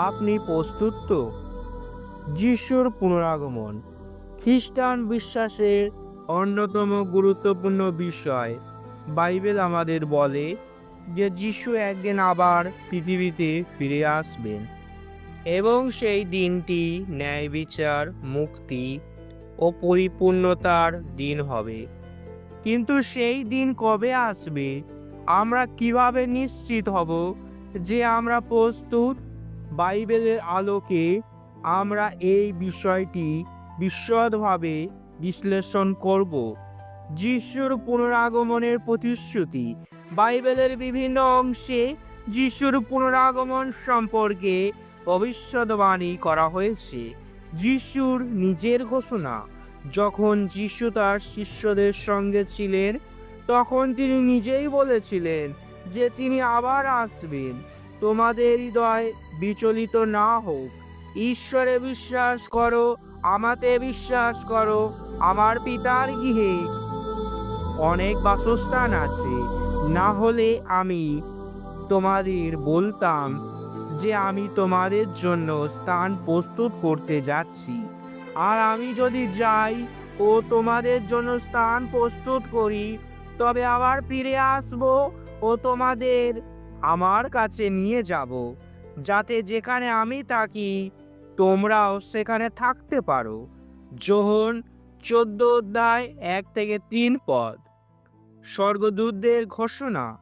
আপনি প্রস্তুত তো? যিশুর পুনরাগমন। খ্রিস্টান বিশ্বাসের অন্যতম গুরুত্বপূর্ণ বিষয়। বাইবেল আমাদের বলে যে যিশু একদিন আবার পৃথিবীতে ফিরে আসবেন এবং সেই দিনটি ন্যায় বিচার, মুক্তি ও পরিপূর্ণতার দিন হবে। কিন্তু সেই দিন কবে আসবে? আমরা কীভাবে নিশ্চিত হব যে আমরা প্রস্তুত বাইবেলের আলোকে আমরা এই বিষয়টি বিশদভাবে বিশ্লেষণ করব। যিশুর পুনরাগমনের প্রতিশ্রুতি। বাইবেলের বিভিন্ন অংশে যিশুর পুনরাগমন সম্পর্কে ভবিষ্যৎবাণী করা হয়েছে। যিশুর নিজের ঘোষণা। যখন যিশু তার শিষ্যদের সঙ্গে ছিলেন, তখন তিনি নিজেই বলেছিলেন যে তিনি আবার আসবেন। তোমাদের হৃদয় বিচলিত না হোক। ঈশ্বরে বিশ্বাস করো, আমাতে বিশ্বাস করো, আমার পিতার গৃহে। অনেক বাসস্থান আছে, না হলে আমি তোমাদের বলতাম যে আমি তোমাদের জন্য স্থান প্রস্তুত করতে যাচ্ছি। আর আমি যদি যাই ও তোমাদের জন্য স্থান প্রস্তুত করি, তবে আবার ফিরে আসব ও তোমাদের আমার কাছে নিয়ে যাব, যাতে যেখানে আমি থাকি, তোমরাও সেখানে থাকতে পারো। যোহন চোদ্দ অধ্যায় এক থেকে তিন পদ। স্বর্গদূতদের ঘোষণা।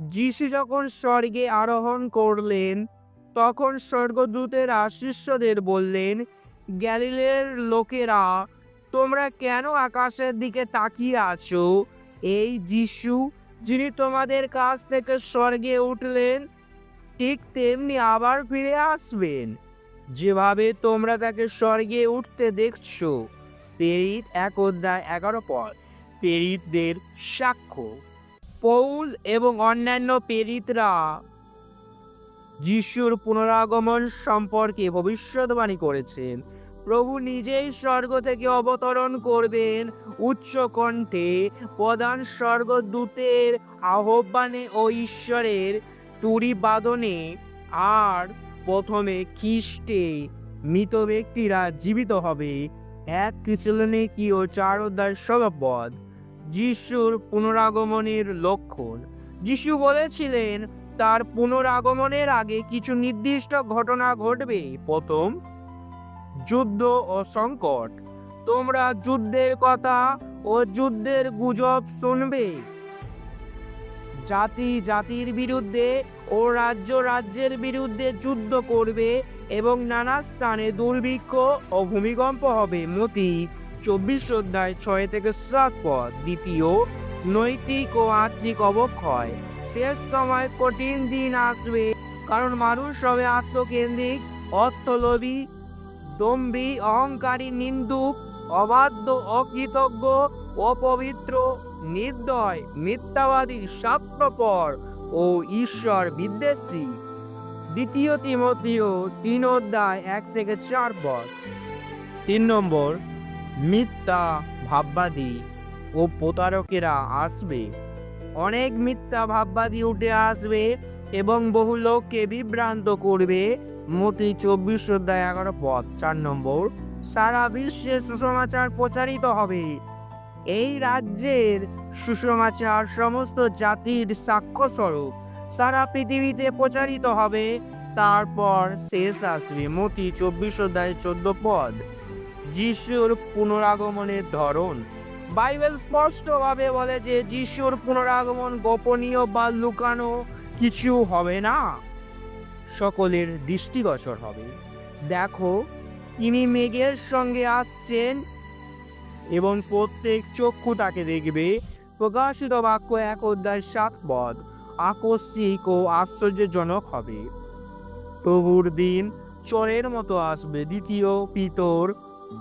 যিশু যখন স্বর্গে আরোহণ করলেন, তখন স্বর্গদূতের শিষ্যদের বললেন, গ্যালিলের লোকেরা, তোমরা কেন আকাশের দিকে তাকিয়ে আছো? এই যিশু যিনি তোমাদের কাছ থেকে স্বর্গে উঠলেন, ঠিক তেমনি আবার ফিরে আসবেন। যেভাবে তোমরা তাকে স্বর্গে উঠতে দেখছ পেরিত এক অধ্যায় এগারো পর পেরিতদের সাক্ষ্য। পৌল এবং অন্যান্য পেরিতরা যিশুর পুনরাগমন সম্পর্কে ভবিষ্যৎবাণী করেছেন। প্রভু নিজেই স্বর্গ থেকে অবতরণ করবেন। উচ্চ কণ্ঠে প্রধান স্বর্গদূতের আহ্বানে ও ঈশ্বরের তুরি বাদনে আর প্রথমে খ্রিস্টে মৃত ব্যক্তিরা জীবিত হবে। এক কি ও চার অধ্যায় সভাপদ যিশুর পুনরাগমনের লক্ষণ। যিশু বলেছিলেন তার পুনরাগমনের আগে কিছু নির্দিষ্ট ঘটনা ঘটবে। প্রথম, যুদ্ধ ও সংকট। তোমরা যুদ্ধের কথা ও যুদ্ধের গুজব শুনবে। জাতি জাতির বিরুদ্ধে ও রাজ্য রাজ্যের বিরুদ্ধে যুদ্ধ করবে এবং নানা স্থানে দুর্ভিক্ষ ও ভূমিকম্প হবে। মতি, চব্বিশ অধ্যায় ছয় থেকে সাত পদ। দ্বিতীয়, নৈতিক ও আত্মিক অবক্ষয়। শেষ সময় কঠিন দিন আসবে, কারণ মানুষ হবে আত্মকেন্দ্রিক, অর্থলোভী, দম্ভী, অহংকারী, নিন্দুক, অবাধ্য, অকৃতজ্ঞ, অপবিত্র, নির্দয়, মিথ্যাবাদী স্বার্থপর ও ঈশ্বর বিদ্বেষী। দ্বিতীয় তিমতীয় তিন অধ্যায় এক থেকে চার পদ। তিন নম্বর, মিথ্যা, ভাববাদী ও প্রতারকেরা আসবে। অনেক মিথ্যা ভাববাদী উঠে আসবে এবং বহু লোককে বিভ্রান্ত করবে। মতি চব্বিশ অধ্যায় এগারো পদ, চার নম্বর। সারা বিশ্বে সুসমাচার প্রচারিত হবে। এই রাজ্যের সুসমাচার সমস্ত জাতির সাক্ষ্যস্বরূপ সারা পৃথিবীতে প্রচারিত হবে। তারপর শেষ আসবে মতি চব্বিশ অধ্যায় চোদ্দ পদ। যিশুর পুনরাগমনের ধরন। বাইবেল স্পষ্টভাবে বলে যে যিশুর পুনরাগমন গোপনীয় বা লুকানো কিছু হবে না। সকলের দৃষ্টিগোচর হবে। দেখো তিনি মেঘের সঙ্গে আসছেন এবং প্রত্যেক চক্ষু তাকে দেখবে। প্রকাশিত বাক্য এক অধ্যায় সাত পদ। আকস্মিক ও আশ্চর্যজনক হবে। প্রভুর দিন চোরের মতো আসবে। দ্বিতীয় পিতর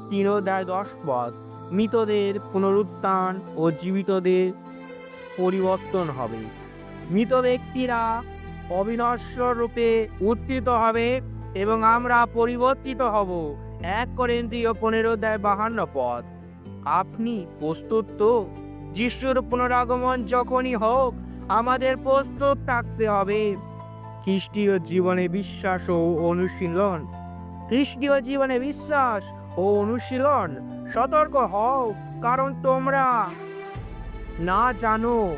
তিন অধ্যায় দশ পদ। মৃতদের পুনরুত্থান ও জীবিতদের পরিবর্তন হবে। মৃত ব্যক্তিরা অবিনশ্বর রূপে উত্থিত হবে এবং আমরা পরিবর্তিত হব। এক করেন্তীয় পনেরো দেয় বাহান্ন পদ। আপনি প্রস্তুত তো? যিশুর পুনরাগমন যখনই হোক, আমাদের প্রস্তুত থাকতে হবে। খ্রিস্টীয় জীবনে বিশ্বাস ও অনুশীলন। খ্রিস্টীয় জীবনে বিশ্বাস ও অনুশীলন, সতর্ক হও, কারণ তোমরা না জানো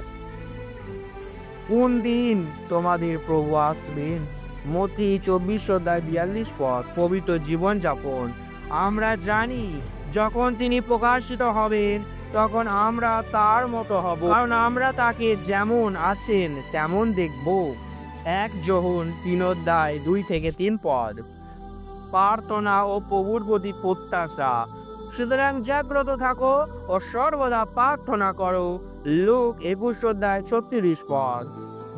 কোন দিন তোমাদের প্রভু আসবেন। মতি চব্বিশ অধ্যায় বিয়াল্লিশ পথ, পবিত্র জীবনযাপন। আমরা জানি, যখন তিনি প্রকাশিত হবেন, তখন আমরা তার মতো হব। কারণ আমরা তাকে যেমন আছেন, তেমন দেখব। এক যোহন তিন অধ্যায় দুই থেকে তিন পদ। প্রার্থনা ও প্রভুর প্রতি প্রত্যাশা। সুতরাং জাগ্রত থাকো ও সর্বদা প্রার্থনা করো। লোক একুশ অধ্যায় ছত্রিশ পদ।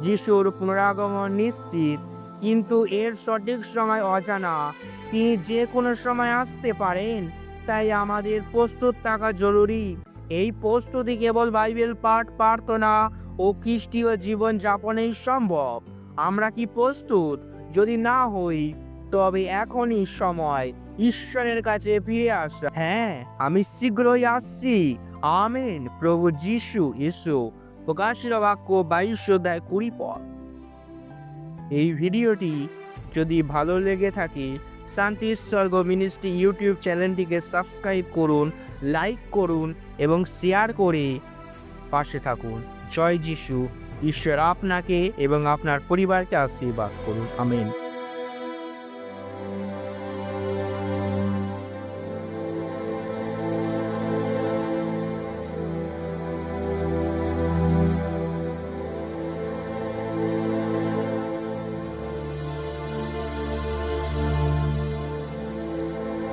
যিশুর পুনরাগমন নিশ্চিত, কিন্তু এর সঠিক সময় অজানা। তিনি যে কোনো সময় আসতে পারেন, তাই আমাদের প্রস্তুত থাকা জরুরি। এই প্রস্তুতি কেবল বাইবেল পাঠ, প্রার্থনা ও খ্রিস্টীয় জীবন যাপনেই সম্ভব। আমরা কি প্রস্তুত? যদি না হই তবে এখনই সময়। ঈশ্বরের কাছে ফিরে আসা। হ্যাঁ আমি শীঘ্রই আসছি। আমেন। প্রভু যিশু ইসু প্রকাশিত বাক্য বাইশ অধ্যায় কুড়ি পদ। এই ভিডিওটি যদি ভালো লেগে থাকে, শান্তি স্বর্গ মিনিস্ট্রি ইউটিউব চ্যানেলটিকে সাবস্ক্রাইব করুন, লাইক করুন এবং শেয়ার করে পাশে থাকুন। জয় যিশু। ঈশ্বর আপনাকে এবং আপনার পরিবারকে আশীর্বাদ করুন। আমেন।